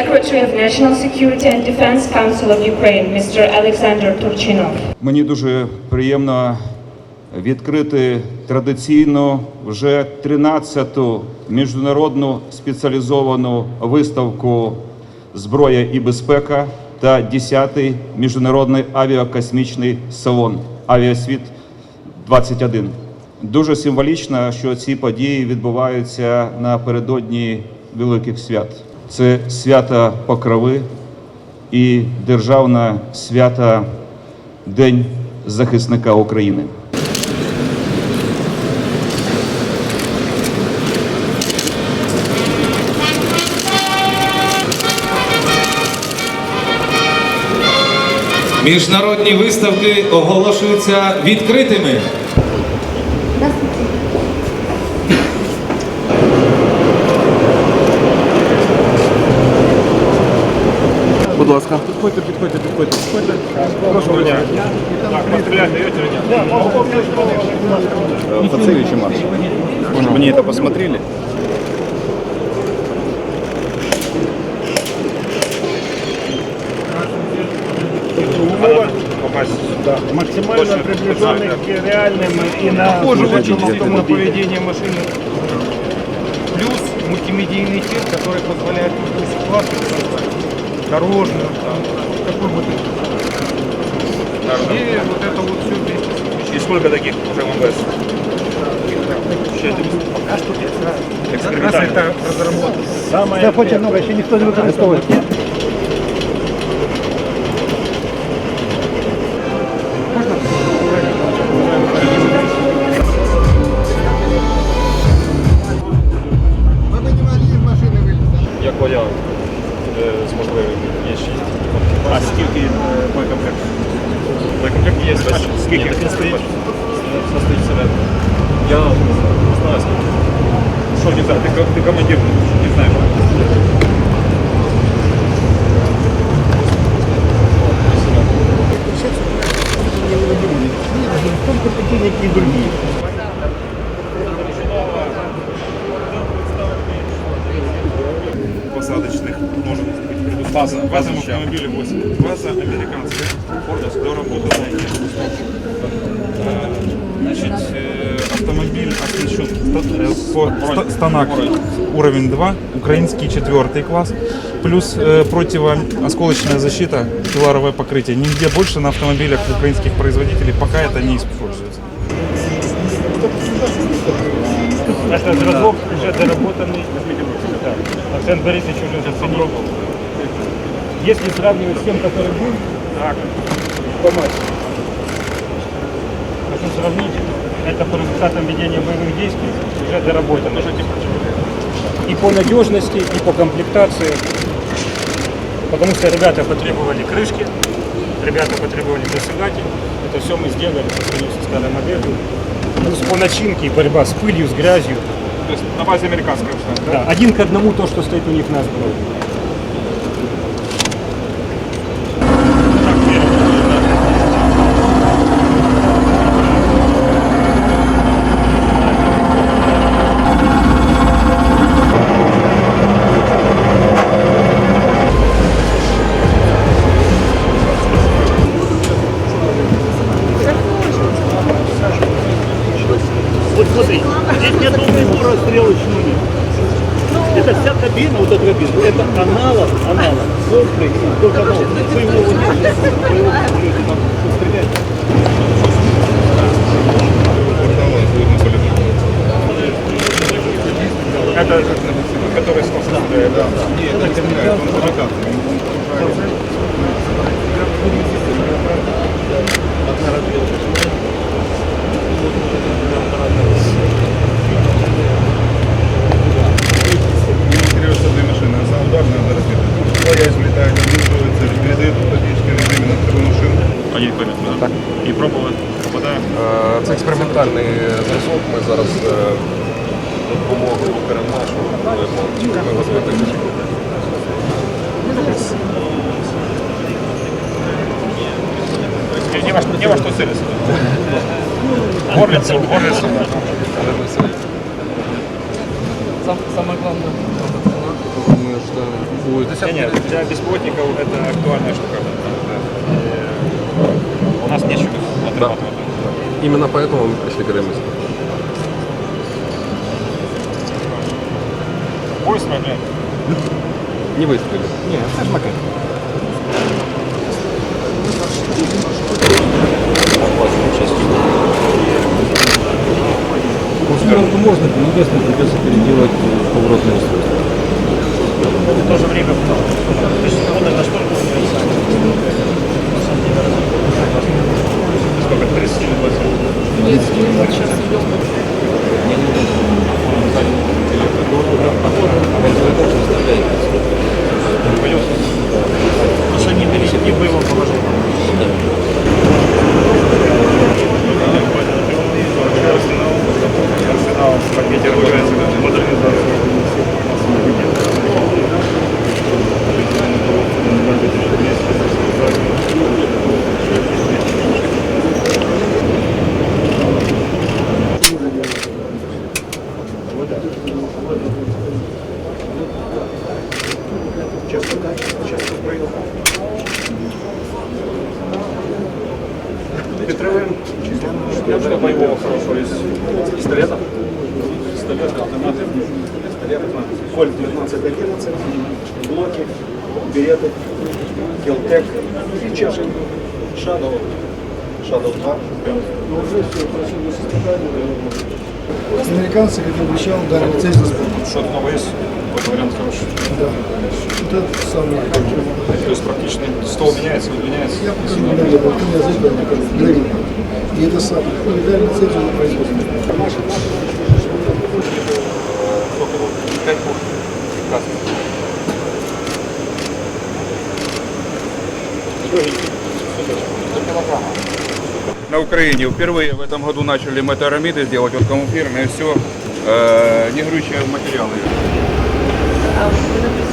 Secretary of National Security and Defense Council of Ukraine, Mr. Alexander Turchinov. Мені дуже приємно відкрити традиційну вже 13-ту міжнародну спеціалізовану виставку Зброя і безпека та 10-й міжнародний авіакосмічний салон Авіасвіт 21. Дуже символічно, що ці події відбуваються напередодні великих свят. Це свята Покрови і державне свято День захисника України. Міжнародні виставки оголошуються відкритими. ласка. Підходьте, підходьте, підходьте, підходьте. Прошу мене. Пацевич и Марш. Чтобы они это посмотрели. Да, максимально приближенных к реальным и на где-то на поведение машины. Плюс мультимедийный эффект, который позволяет ситуацию дорожную, там, какой бы ты И вот это вот все вместе. И сколько таких уже МВС? Пока что это экспериментально. это разработано. Самое Це хоче много, ще ніхто не використовує. є 6. А скільки боєкомплект? Боєкомплект є весь. Скільки? Ні, він стоїть. Все стоїть всередині. Я не знаю скільки. Что не знаю, ты, ко- ты командир, не знаешь. Только такие, як і другі. посадочных может быть предусмотрена. В этом автомобиле 8. База американская. Доработанная. Э, Значит, э, автомобиль оснащен ста- э, по- ста- станок уровень 2, украинский четвертый класс, плюс э, противоосколочная защита, пиларовое покрытие. Нигде больше на автомобилях украинских производителей пока это не используется. Это зразок уже доработанный. Да. Арсен Борисович уже заценил. Если сравнивать с тем, который был, так, по массе. Хочу сравнить, это по результатам ведения боевых действий уже доработано. И по надежности, и по комплектации. Потому что ребята потребовали крышки, ребята потребовали досыгатель. Это все мы сделали по сравнению со старой моделью. Плюс по начинке и борьба с пылью, с грязью. То есть на базе американской все. Да, один к одному то, что стоит у них на сброре. Кабина, вот эта кабина, это аналог, аналог, острый, только аналог. Вы его вот вы его поймут, да? Так. И пробовали. Попадаем. Е, Це експериментальний зразок. Ми зараз е, його збити. Не во, что- не во что целиться. Горлицу, горлицу. Самое главное, мы ждем страхуют. Десятки Нет, нет, для беспилотников это актуальная штука. Э, У нас нечего отрабатывать. Именно поэтому мы пришли к. Поезд проблем. Не выстрелили. Нет, это же макет. можно, единственное, придется переделать поворотное устройство. В то же время, то есть он настолько Сколько, 30 или 20? Просто Петровым для боевого хорошего из пистолета. Пистолеты, автоматы, пистолеты, Кольт 1911, блоки, береты, Келтек и чаши. Shadow, Shadow 2. Американцы, как обещал, дали спорт. Что-то новое есть? Какой вариант хороший? Да. Вот это самое. То есть практично стол меняется, удлиняется. Я посмотрел, я был язык, я как древний. И это самое. И дали лицензию на производство. На Украине впервые в этом году начали метаарамиды делать, вот камуфлированные все, э, негрущие материалы. um,